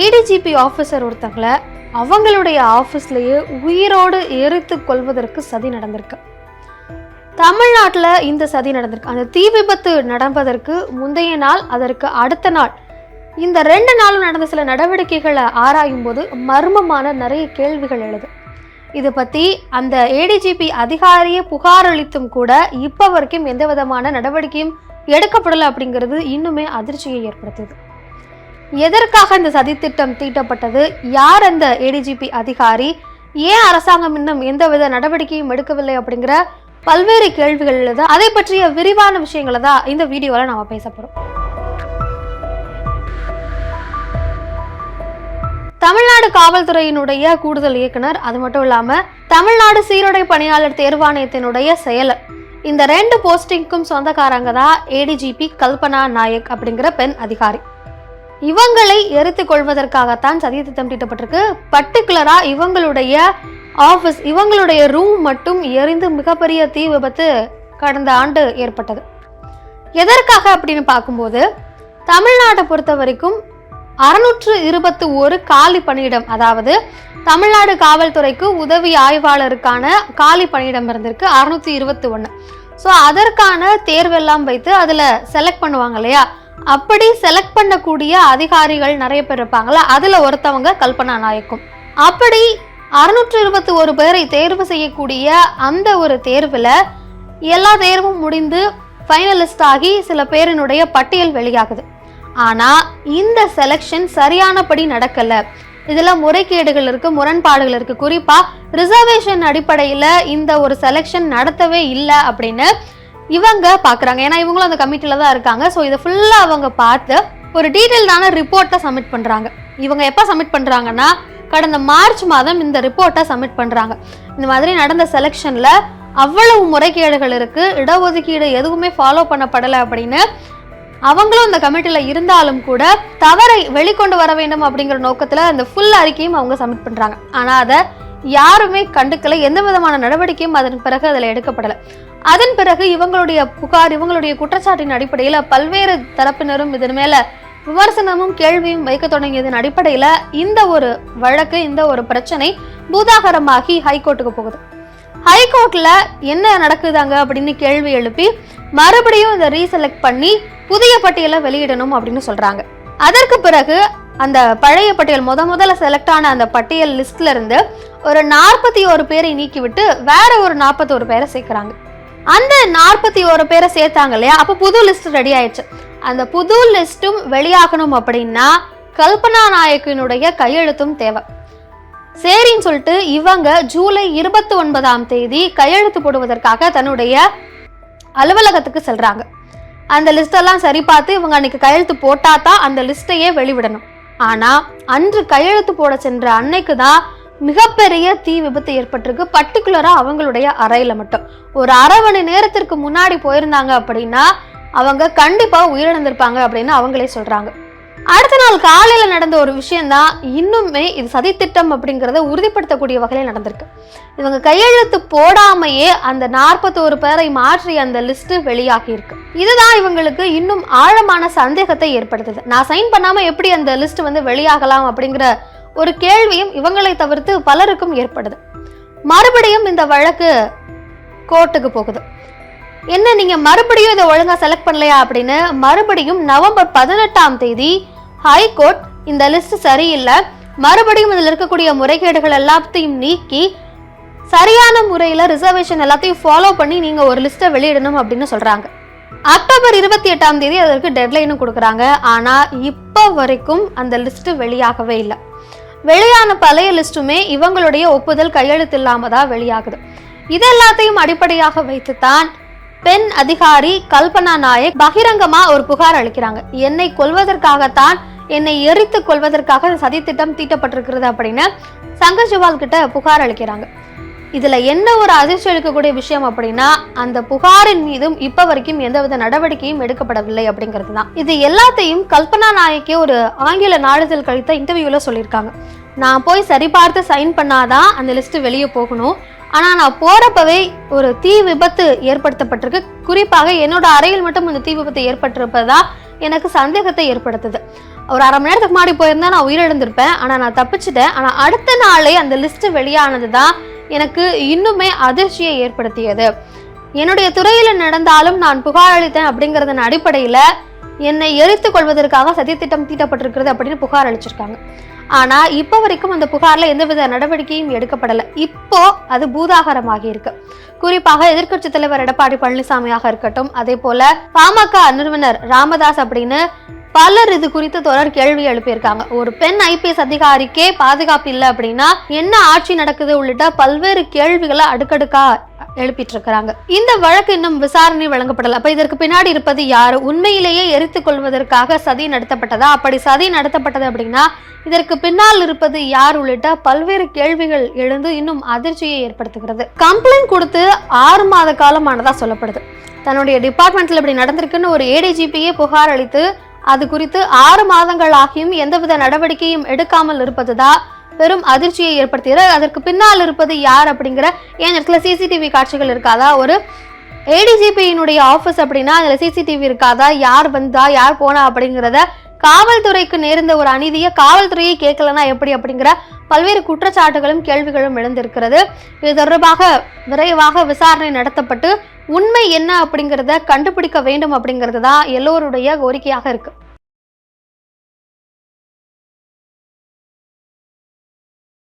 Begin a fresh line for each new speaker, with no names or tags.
ADGP officer ஒருத்தங்களை அவங்களுடைய ஆஃபீஸ்லேயே உயிரோடு எரித்து கொள்வதற்கு சதி நடந்திருக்கு. தமிழ்நாட்டில் இந்த சதி நடந்திருக்கு. அந்த தீ விபத்து நடப்பதற்கு முந்தைய நாள் அதற்கு அடுத்த நாள். இந்த ரெண்டு நாளும் நடந்த சில நடவடிக்கைகளை ஆராயும் போது மர்மமான நிறைய கேள்விகள் எழுது. இது பற்றி அந்த ஏடிஜிபி அதிகாரியை புகார் அளித்தும் கூட இப்போ வரைக்கும் எந்த விதமான நடவடிக்கையும் எடுக்கப்படலை அப்படிங்கிறது இன்னுமே அதிர்ச்சியை ஏற்படுத்துது. எதற்காக இந்த சதித்திட்டம் தீட்டப்பட்டது? யார் அந்த ஏடிஜிபி அதிகாரி? ஏன் அரசாங்கம் இன்னும் எந்தவித நடவடிக்கையும் எடுக்கவில்லை அப்படிங்கிற பல்வேறு கேள்விகள் எழுது. அதை பற்றிய விரிவான விஷயங்களை தான் இந்த வீடியோவில் நம்ம பேச போகிறோம் தமிழ்நாடு காவல்துறையினுடைய கூடுதல் இயக்குனர் அது மட்டும் இல்லாமல் தமிழ்நாடு சீருடை பணியாளர் தேர்வாணையத்தினுடைய செயலர். இந்த ரெண்டு போஸ்டிங்க்கும் சொந்தக்காரங்க தான் ஏடிஜிபி கல்பனா நாயக் அப்படிங்கிற பெண் அதிகாரி. இவங்களை எரித்து கொள்வதற்காகத்தான் சதி திட்டம் தீட்டப்பட்டிருக்கு. இவங்களுடைய ஆஃபீஸ் இவங்களுடைய ரூம் மட்டும் எரிந்து மிகப்பெரிய தீ விபத்து கடந்த ஆண்டு ஏற்பட்டது. எதற்காக அப்படின்னு பார்க்கும்போது தமிழ்நாட்டை பொறுத்த வரைக்கும் அறுநூற்று இருபத்தி ஒரு காலி பணியிடம் அதாவது தமிழ்நாடு காவல்துறைக்கு உதவி ஆய்வாளருக்கான காலி பணியிடம் இருந்திருக்கு அறுநூத்தி இருபத்தி ஒன்று ஸோ அதற்கான தேர்வெல்லாம் வைத்து அதில் செலக்ட் பண்ணுவாங்க இல்லையா? அப்படி செலக்ட் பண்ணக்கூடிய அதிகாரிகள் நிறைய பேர் இருப்பாங்கல்ல அதில் ஒருத்தவங்க கல்பனா நாயக்கும். அப்படி அறுநூற்று இருபத்தி ஒரு பேரை தேர்வு செய்யக்கூடிய அந்த ஒரு தேர்வில் எல்லா தேர்வும் முடிந்து ஃபைனலிஸ்ட் ஆகி சில பேரினுடைய பட்டியல் வெளியாகுது. ஆனால் இந்த செலெக்ஷன் சரியானபடி நடக்கலை. இதில் முறைகேடுகள் இருக்குது முரண்பாடுகள் இருக்குது குறிப்பாக ரிசர்வேஷன் அடிப்படையில் இந்த ஒரு செலெக்ஷன் நடத்தவே இல்லை அப்படின்னு இவங்க பார்க்குறாங்க ஏன்னா இவங்களும் அந்த கமிட்டியில் தான் இருக்காங்க. ஸோ இதை ஃபுல்லாக அவங்க பார்த்து ஒரு டீட்டெயில்டான ரிப்போர்ட்டை சப்மிட் பண்ணுறாங்க இவங்க எப்போ சப்மிட் பண்ணுறாங்கன்னா கடந்த மார்ச் மாதம் இந்த ரிப்போர்ட்டை சப்மிட் பண்ணுறாங்க இந்த மாதிரி நடந்த செலெக்ஷனில் அவ்வளவு முறைகேடுகள் இருக்குது இடஒதுக்கீடு எதுவுமே ஃபாலோ பண்ணப்படலை அப்படின்னு அவங்களும் அந்த கமிட்டியில் இருந்தாலும் கூட தவறை வெளிக்கொண்டு வர வேண்டும் அப்படிங்கிற நோக்கத்தில் அந்த ஃபுல் அறிக்கையும் அவங்க சப்மிட் பண்ணுறாங்க ஆனால் அதை யாருமே கண்டுக்கலை. எந்த விதமான நடவடிக்கையும் அதன் பிறகு அதில் எடுக்கப்படலை. அதன் பிறகு இவங்களுடைய புகார் இவங்களுடைய குற்றச்சாட்டின் அடிப்படையில் பல்வேறு தரப்பினரும் இதன் மேல விமர்சனமும் கேள்வியும் வைக்க தொடங்கியதன் அடிப்படையில் இந்த ஒரு வழக்கு இந்த ஒரு பிரச்சனை பூதாகரமாகி ஹைகோர்ட்டுக்கு போகுது. ஹைகோர்ட்ல என்ன நடக்குதாங்க அப்படின்னு கேள்வி எழுப்பி மறுபடியும் இதை ரீசெலக்ட் பண்ணி புதிய பட்டியலை வெளியிடணும் அப்படின்னு சொல்றாங்க. அதற்கு பிறகு அந்த பழைய பட்டியல் முத முதல்ல செலக்ட் ஆன அந்த பட்டியல் லிஸ்ட்ல இருந்து ஒரு நாற்பத்தி ஒரு பேரை நீக்கிவிட்டு வேற ஒரு நாற்பத்தி ஒரு பேரை சேர்க்கிறாங்க. அந்த நாற்பத்தி ஒரு பேரை சேர்த்தாங்க இல்லையா? அப்போ புது லிஸ்ட் ரெடி ஆயிடுச்சு. அந்த புது லிஸ்ட்டும் வெளியாகணும் அப்படின்னா கல்பனா நாயக்கினுடைய கையெழுத்தும் தேவை. சரின்னு சொல்லிட்டு இவங்க ஜூலை இருபத்தி ஒன்பதாம் தேதி கையெழுத்து போடுவதற்காக தன்னுடைய அலுவலகத்துக்கு செல்றாங்க. அந்த லிஸ்டெல்லாம் சரி பார்த்து இவங்க அன்னைக்கு கையெழுத்து போட்டா தான் அந்த லிஸ்ட்டையே வெளிவிடணும். ஆனா அன்று கையெழுத்து போட சென்ற அன்னைக்கு தான் மிகப்பெரிய தீ விபத்து ஏற்பட்டிருக்கு. பர்டிகுலராக அவங்களுடைய அறையில் மட்டும். ஒரு அரை மணி நேரத்திற்கு முன்னாடி போயிருந்தாங்க அப்படின்னா அவங்க கண்டிப்பாக உயிரிழந்திருப்பாங்க அப்படின்னு அவங்களே சொல்கிறாங்க அடுத்த நாள் காலையில் நடந்த ஒரு விஷயந்தான் இன்னுமே இது சதித்திட்டம் அப்படிங்கிறத உறுதிப்படுத்தக்கூடிய வகையில் நடந்திருக்கு. இவங்க கையெழுத்து போடாமையே அந்த நாற்பத்தோரு பேரை மாற்றி அந்த லிஸ்ட் வெளியாகி இருக்கு இதுதான் இவங்களுக்கு இன்னும் ஆழமான சந்தேகத்தை ஏற்படுத்துது. நான் சைன் பண்ணாமல் எப்படி அந்த லிஸ்ட் வந்து வெளியாகலாம் அப்படிங்கிற ஒரு கேள்வியும் இவங்களை தவிர்த்து பலருக்கும் ஏற்படுது. மறுபடியும் இந்த வழக்கு கோர்ட்டுக்கு போகுது. என்ன நீங்க மறுபடியும் இதை ஒழுங்கா செலக்ட் பண்ணலையா அப்படின்னு மறுபடியும் நவம்பர் பதினெட்டாம் தேதி ஹைகோர்ட் இந்த லிஸ்ட் சரியில்லை. மறுபடியும் இதில் இருக்கக்கூடிய முறைகேடுகள் எல்லாத்தையும் நீக்கி சரியான முறையில் ரிசர்வேஷன் எல்லாத்தையும் ஃபாலோ பண்ணி நீங்கள் ஒரு லிஸ்ட்டை வெளியிடணும் அப்படின்னு சொல்கிறாங்க அக்டோபர் இருபத்தி எட்டாம் தேதி அதற்கு டெட்லைனும் கொடுக்குறாங்க. ஆனால் இப்போ வரைக்கும் அந்த லிஸ்ட்டு வெளியாகவே இல்லை. வெளியான பழைய லிஸ்ட்டுமே இவங்களுடைய ஒப்புதல் கையெழுத்து இல்லாமல் தான் வெளியாகுது. இது எல்லாத்தையும் அடிப்படையாக வைத்துத்தான் பெண் அதிகாரி கல்பனா நாயக் பகிரங்கமா ஒரு புகார் அளிக்கிறாங்க. என்னை கொல்வதற்காகத்தான் என்னை எரித்து கொள்வதற்காக சதித்திட்டம் தீட்டப்பட்டிருக்கிறது அப்படின்னு சங்கர் ஜிவால் கிட்ட புகார் அளிக்கிறாங்க. இதுல என்ன ஒரு அதிர்ச்சி அளிக்கக்கூடிய விஷயம் அப்படின்னா அந்த புகாரின் மீதும் இப்ப வரைக்கும் எந்தவித நடவடிக்கையும் எடுக்கப்படவில்லை அப்படிங்கிறது தான். இது எல்லாத்தையும் கல்பனா நாயக்கே ஒரு ஆங்கில நாளிதழ் கழித்த இன்டர்வியூல சொல்லியிருக்காங்க. நான் போய் சரிபார்த்து சைன் பண்ணாதான் அந்த லிஸ்ட் வெளியே போகணும். ஆனால் நான் போகிறப்பவே ஒரு தீ விபத்து ஏற்படுத்தப்பட்டிருக்கு. குறிப்பாக என்னோட அறையில் மட்டும் இந்த தீ விபத்து ஏற்பட்டிருப்பதா எனக்கு சந்தேகத்தை ஏற்படுத்துது. ஒரு அரை மணி நேரத்துக்கு முன்னாடி போயிருந்தா நான் உயிரிழந்திருப்பேன். ஆனால் நான் தப்பிச்சிட்டேன். ஆனால் அடுத்த நாளே அந்த லிஸ்ட் வெளியானது தான் எனக்கு இன்னுமே அதிர்ச்சியை ஏற்படுத்தியது. என்னுடைய துறையில் நடந்தாலும் நான் புகார் அளித்தேன் அப்படிங்கறதன் அடிப்படையில் என்னை எரித்துக் கொள்வதற்காக சதித்திட்டம் தீட்டப்பட்டிருக்கிறது அப்படின்னு புகார் அளிச்சிருக்காங்க. ஆனால் இப்போ வரைக்கும் அந்த புகாரில் எந்தவித நடவடிக்கையும் எடுக்கப்படலை. இப்போ அது பூதாகரமாகி இருக்கு. குறிப்பாக எதிர்க்கட்சி தலைவர் எடப்பாடி பழனிசாமியாக இருக்கட்டும் அதே போல பாமக நிறுவனர் ராமதாஸ் அப்படின்னு பலர் இது குறித்து தொடர் கேள்வி எழுப்பியிருக்காங்க. ஒரு பெண் ஐபிஎஸ் அதிகாரிக்கே பாதுகாப்பு இல்லை அப்படின்னா என்ன ஆட்சி நடக்குது உள்ளிட்ட பல்வேறு கேள்விகளை அடுக்கடுக்கா எழுப்பிட்டு இருக்கிறாங்க இந்த வழக்கு இன்னும் விசாரணை வழங்கப்படல. அப்ப இதற்கு பின்னாடி இருப்பது யாரு? உண்மையிலேயே எரித்துக் கொள்வதற்காக சதி நடத்தப்பட்டதா? அப்படி சதி நடத்தப்பட்டது அப்படின்னா இதற்கு பின்னால் இருப்பது யார் உள்ளிட்ட பல்வேறு கேள்விகள் எழுந்து இன்னும் அதிர்ச்சியை ஏற்படுத்துகிறது. கம்ப்ளைண்ட் கொடுத்து ஆறு மாத காலமானதா சொல்லப்படுது. தன்னுடைய டிபார்ட்மெண்ட்ல இப்படி நடந்திருக்குன்னு ஒரு ஏடிஜிபியே புகார் அளித்து அது குறித்து ஆறு மாதங்கள் ஆகியும் எந்தவித நடவடிக்கையும் எடுக்காமல் இருப்பதுதான் பெரும் அதிர்ச்சியை ஏற்படுத்தியது அதற்கு பின்னால் இருப்பது யார் அப்படிங்கிற ஏன் இடத்துல சிசிடிவி காட்சிகள் இருக்காதா? ஒரு ஏடிஜிபியினுடைய ஆஃபீஸ் அப்படின்னா அதில் சிசிடிவி இருக்காதா? யார் வந்தா? யார் போனா அப்படிங்கிறத காவல்துறைக்கு நேர்ந்த ஒரு அநீதியை காவல்துறையை கேட்கலனா எப்படி அப்படிங்கிற பல்வேறு குற்றச்சாட்டுகளும் கேள்விகளும் எழுந்திருக்கிறது. இது தொடர்பாக விரைவாக விசாரணை நடத்தப்பட்டு உண்மை என்ன அப்படிங்கிறத கண்டுபிடிக்க வேண்டும் அப்படிங்கிறது தான் எல்லோருடைய கோரிக்கையாக இருக்குது